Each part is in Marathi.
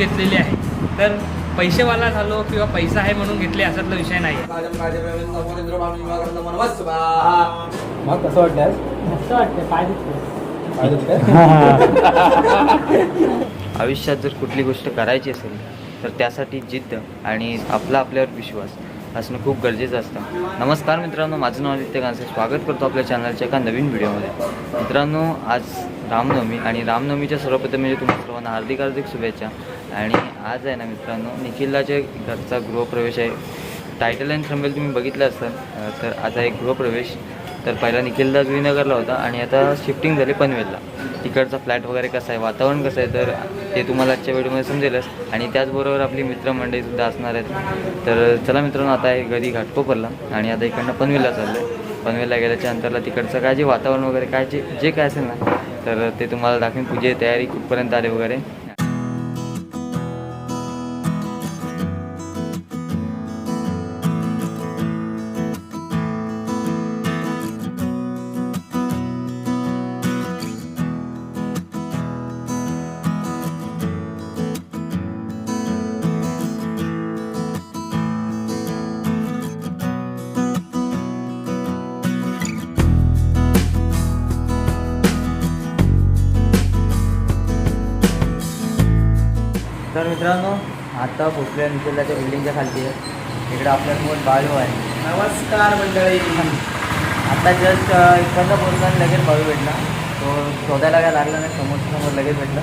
घेतलेली आहे. तर पैसेवाला झालो किंवा पैसा आहे म्हणून घेतले असातला विषय नाही. मग कसं वाटतं आज? मस्त वाटतं पाय काय दुखतंय? आयुष्यात जर कुठली गोष्ट करायची असेल तर त्यासाठी जिद्द आणि आपला आपल्यावर विश्वास असणं खूप गरजेचं असतं. नमस्कार मित्रांनो माझं नाव आदित्य गांसे. स्वागत करतो आपल्या चॅनलच्या एका नवीन व्हिडिओमध्ये मित्रांनो आज रामनवमी आणि रामनवमीच्या सर्वप्रथम म्हणजे तुम्हाला सर्वांना हार्दिक हार्दिक शुभेच्छा. आणि आज आहे ना मित्रांनो निखिलाच्या घरचा गृहप्रवेश आहे. टायटल अँड थंबेल तुम्ही बघितलं असाल तर आज आहे गृहप्रवेश. तर पहिला निखिलदा जुईनगरला होता आणि आता शिफ्टिंग झाली पनवेलला. तिकडचा फ्लॅट वगैरे कसा आहे वातावरण कसं आहे तर ते तुम्हाला आजच्या व्हिडिओमध्ये समजेलच. आणि त्याचबरोबर आपली मित्रमंडळीसुद्धा असणार आहेत. तर चला मित्रांनो आता हे घरी घाटकोपरला आणि आता इकडनं पनवेलला चाललं आहे पनवेलला गेल्याच्या नंतरला तिकडचं काय जे वातावरण वगैरे काय जे जे काय असेल ना तर ते तुम्हाला दाखवेन. पूजे तयारी कुठपर्यंत आले वगैरे. मित्रांनो आता पोचलो आहे निखिलदाच्या बिल्डिंगच्या खालती आहे इकडे आपल्यासमोर बाळू आहे नमस्कार मंडळी आता जस्ट इकडनं पोचला आणि लगेच बाळू भेटला तो शोधायला काय लागला नाही समोर समोर लगेच भेटला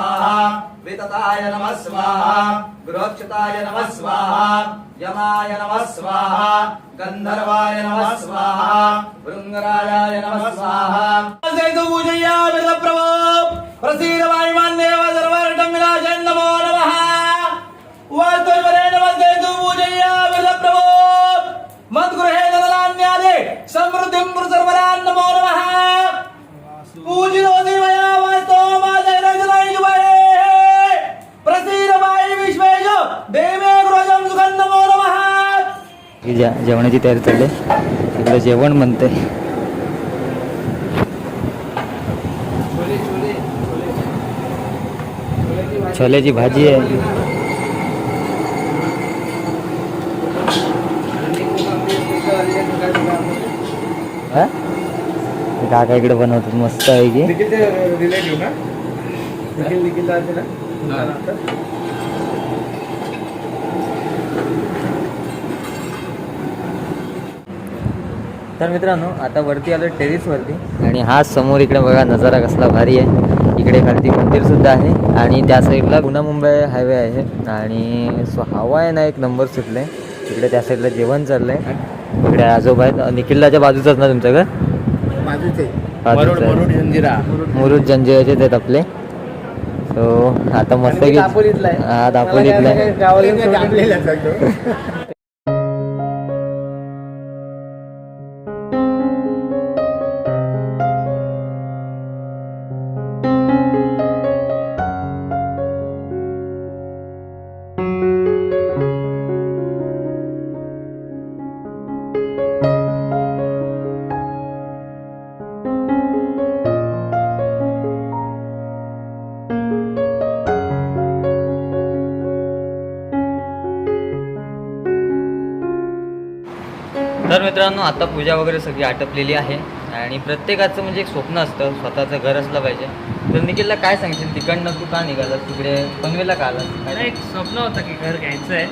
स्वाहा वितताय नमः स्वाहा गृहक्षताय नमः स्वाहा यमाय नमः स्वाहा गन्धर्वाय नमः स्वाहा भृङ्गराजाय नमः स्वाहा सेतु पूजया विरप्रभो प्रसीद वायुमान्येव सर्वर्षं विनाशं नमो नमः वास्तवरे नमस्ते तु पूजया विरप्रभो मद्गृहे ददलान्यादे समृद्धिं सर्वरान् नमो नमः पूजितोऽसि मया ही जे जेवणाची तयारी चालली? आहे इकडे जेवण बनते छोल्याची भाजी आहे. हा? हे काका इकडे बनवतात मस्त आहे की निखिल ते रिलेटिव्ह ना निखिल निखिल आहे ना तर मित्रांनो आता वरती आलो टेरिसवरती आणि हा समोर इकडे बघा नजारा कसला भारी आहे. इकडे खालती मंदिर सुद्धा आहे. आणि त्या साईडला पुणे मुंबई हायवे आहे. आणि सो हवा आहे ना एक नंबर सुटले इकडे त्या साईडला जेवण चाललंय. इकडे आजोबा आहेत. निखिलाच्या बाजूचंच ना तुमचं घर? बाजूचे. बाजूचं मरुड आहे. मरुड जंजिरा. मुरुड जंजिराचे आहेत आपले. सो आता मस्त की आहे. हा दापोलीतला आहे. मित्रांनो आता पूजा वगैरे सगळी आटपलेली आहे. आणि प्रत्येकाचं म्हणजे एक स्वप्न असतं स्वतःचं घर असलं पाहिजे. तर निखिलला काय सांगशील? तिकडनं तू का निघाला तिकडे पनवेलला का आला मला एक स्वप्न होतं की घर घ्यायचं आहे.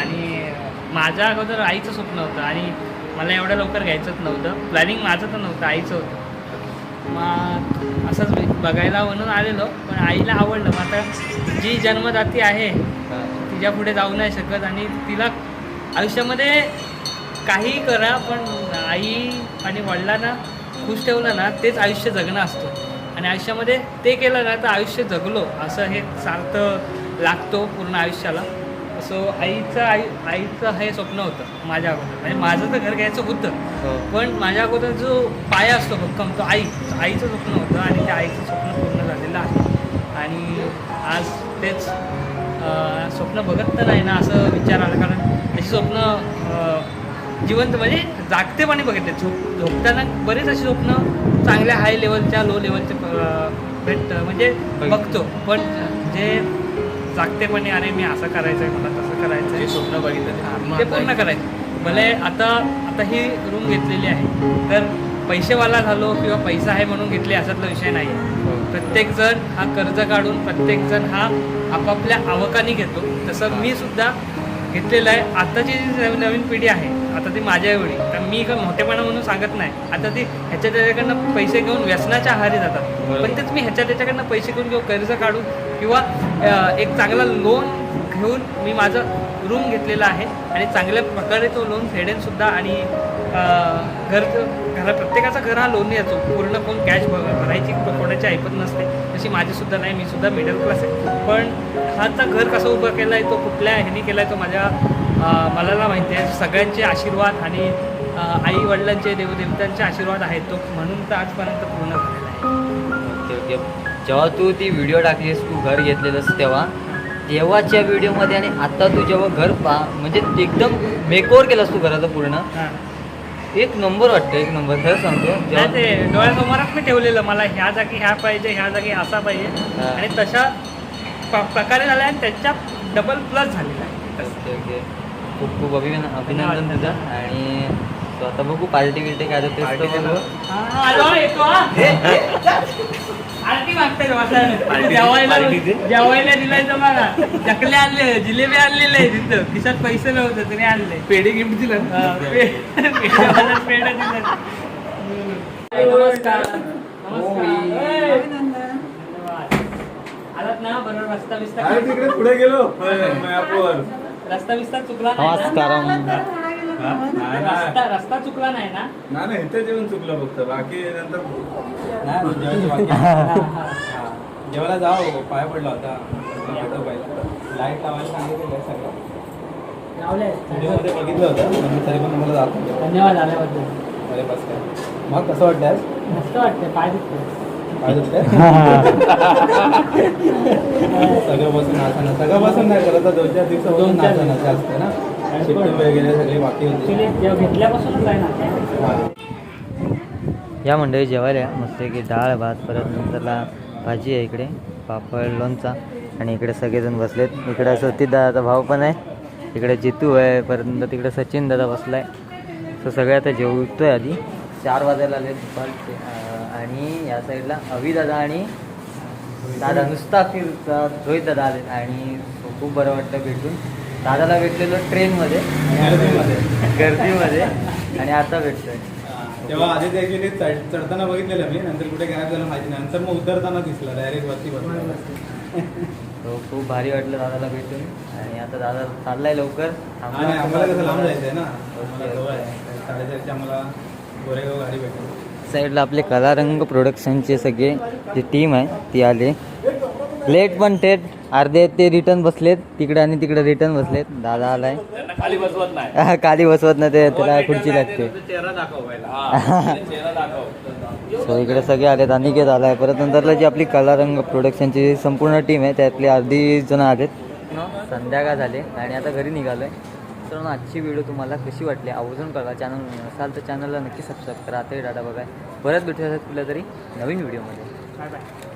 आणि माझ्या अगोदर आईचं स्वप्न होतं आणि मला एवढ्या लवकर घ्यायचंच नव्हतं. प्लॅनिंग माझं तर नव्हतं आईचं होतं. मग असंच बघायला म्हणून आलेलो पण आईला आवडलं. मग आता जी जन्मदाती आहे. तिच्या पुढे जाऊ नाही शकत आणि तिला आयुष्यामध्ये काही करा पण आई आणि वडिलांना खुश ठेवलं ना तेच आयुष्य जगणं असतं. आणि आयुष्यामध्ये ते केलं ना तर आयुष्य जगलो असं हे सार्थ लागतो पूर्ण आयुष्याला. सो आईचं आई आईचं हे स्वप्न होतं माझ्या अगोदर. म्हणजे माझं तर घर घ्यायचं होतं हो. पण माझ्या अगोदर जो पाया असतो भक्कम तो आई आईचं स्वप्न होतं आणि त्या आईचं स्वप्न पूर्ण झालेलं आहे. आणि आज तेच स्वप्न बघत तर नाही ना असं विचार आला. कारण त्याची स्वप्न जिवंत म्हणजे जागतेपणी बघितले. झोप झोपताना बरेच अशी स्वप्न चांगल्या हाय लेवलच्या लो लेवलचे भेट म्हणजे बघतो. पण जे जागतेपणी अरे मी असं करायचं आहे मला तसं करायचं आहे स्वप्न बघितलं ते पूर्ण करायचं. भले आता आता ही रूम घेतलेली आहे. तर पैसेवाला झालो किंवा पैसा आहे म्हणून घेतले असातला विषय नाही आहे प्रत्येक जण हा कर्ज काढून प्रत्येक जण हा आपापल्या आवकाने घेतो. तसं मी सुद्धा घेतलेलं आहे. आताची जी नवीन पिढी आहे आता ती माझ्या एवढी. तर मी का मोठेपणा म्हणून सांगत नाही. आता ती ह्याच्या त्याच्याकडनं पैसे घेऊन व्यसनाच्या आहारी जातात. पण तेच मी ह्याच्या त्याच्याकडनं पैसे घेऊन किंवा कर्ज काढून किंवा एक चांगला लोन घेऊन मी माझं रूम घेतलेला आहे. आणि चांगल्या प्रकारे तो लोन फेडेन सुद्धा आणि घर घरा प्रत्येकाचा घर हा लोन येतो पूर्ण कोण कॅश भरायची कोणाची ऐपत नसते. तशी माझी सुद्धा नाही. मी सुद्धा मिडल क्लास आहे. पण हाचा घर कसं उभं केला आहे तो कुठल्या ह्यानी केला आहे तो माझ्या मला ना माहिती आहे सगळ्यांचे आशीर्वाद आणि आई वडिलांचे देवदेवतांचे आशीर्वाद आहेत तो म्हणून तर आजपर्यंत पूर्ण झालेला आहे. Okay okay. जेव्हा तू ती व्हिडिओ टाकलीस तू घर घेतलेलंस तेव्हा तेव्हाच्या व्हिडिओमध्ये आणि आता तू जेव्हा घर पा म्हणजे एकदम मेकओव्हर केलास तू घराचं पूर्ण. एक नंबर वाटतं एक नंबर. खरं सांगतो ते डोळ्यासमोरच मी ठेवलेलं मला ह्या जागी ह्या पाहिजे ह्या जागी असा पाहिजे. आणि तशा प्रकारे झाला आणि त्याच्या डबल प्लस झालेला आहे. Okay okay. खूप खूप अभिनंदन अभिनंदन तुझं. आणि तो आता बघू पार्टी बिल्टी काय हा, हा. आरती मागते जेवायला जेवायला दिलाय तर बघा चकले आणले जिलेबी आणलेले तिथं. खिशात पैसे नव्हतं तरी आणले. पेढे गिफ्ट दिलं हा, पेढा दिला. नमस्कार. नमस्कार. धन्यवाद. आलात ना बरोबर रस्ता बिस्ता पुढे गेलो. रस्ता बिस्ता चुकला नाही ना? नमस्कार रस्ता रस्ता चुकला नाही ना? ना ना इथे जेवण चुकलं फक्त बाकी नंतर हा, हा. जेवायला जाओ पाय पडला होता. लाइट लावायला सांगितलेलं सगळं. लावलंय. व्हिडिओमध्ये बघितलं होतं. पण मी तरी पण मला दाखवलं धन्यवाद आल्याबद्दल. अरे बस काय मग कसं वाटतं आज? मस्त वाटतं पाय दुखतोय. सगळं बसून सगळं बसून नाही करत दोन चार दिवसापासून ना वगैरे बाकी या मंडळी जेवायला या. मस्त की डाळ भात परत नंतरला भाजी आहे इकडे पापड लोणचा. आणि इकडे सगळेजण बसलेत. इकडे सतीत दादाचा भाऊ पण आहे. इकडे जितू आहे. परत तिकडे सचिन दादा बसलाय. सो सगळे आता जेवतोय आधी. चार वाजायला आले दुपारचे. आणि या साईडला अभि दादा आणि दादा नुसता फिरचा रोहित दादा आले आणि खूप बरं वाटलं भेटून. दादाला भेटलेलो ट्रेनमध्ये. गर्दीमध्ये. गर्दीमध्ये. आणि आता भेटतोय. तेव्हा आधी ऍक्च्युली चढताना बघितलेलं मी. नंतर कुठे गायब झालं माहिती नाही. नंतर मग उतरताना दिसला. डायरेक्ट वरती तो खूप भारी वाटलं दादाला भेटून. आणि आता दादा चाललाय लवकर. आम्हाला कसं लांब जायचंय ना. ओके, आम्हाला गोरेगाव गाडी भेटेल. साईडला आपले कलारंग प्रोडक्शनचे सगळे जी टीम आहे ती आले. लेट पण थेट अर्धे ते रिटर्न बसलेत. तिकडे आणि तिकडे रिटर्न बसलेत. दादा आलाय. खाली बसवत नाही. खाली बसवत नाही ते त्याला खुर्ची लागते. सो इकडे सगळे आलेत. अनिकेत आलाय. परत नंतरला जी आपली कलारंग प्रोडक्शनची संपूर्ण टीम आहे त्यातली अर्धी जण आलेत. संध्याकाळ झाले. आणि आता घरी निघालोय. तर आजची व्हिडिओ तुम्हाला कशी वाटली आवर्जून कळवा. चॅनल असाल तर चॅनलला नक्की सबस्क्राईब करा. आता डाटा बघा परत भेटूया कुठल्या तरी नवीन व्हिडिओमध्ये बाय बाय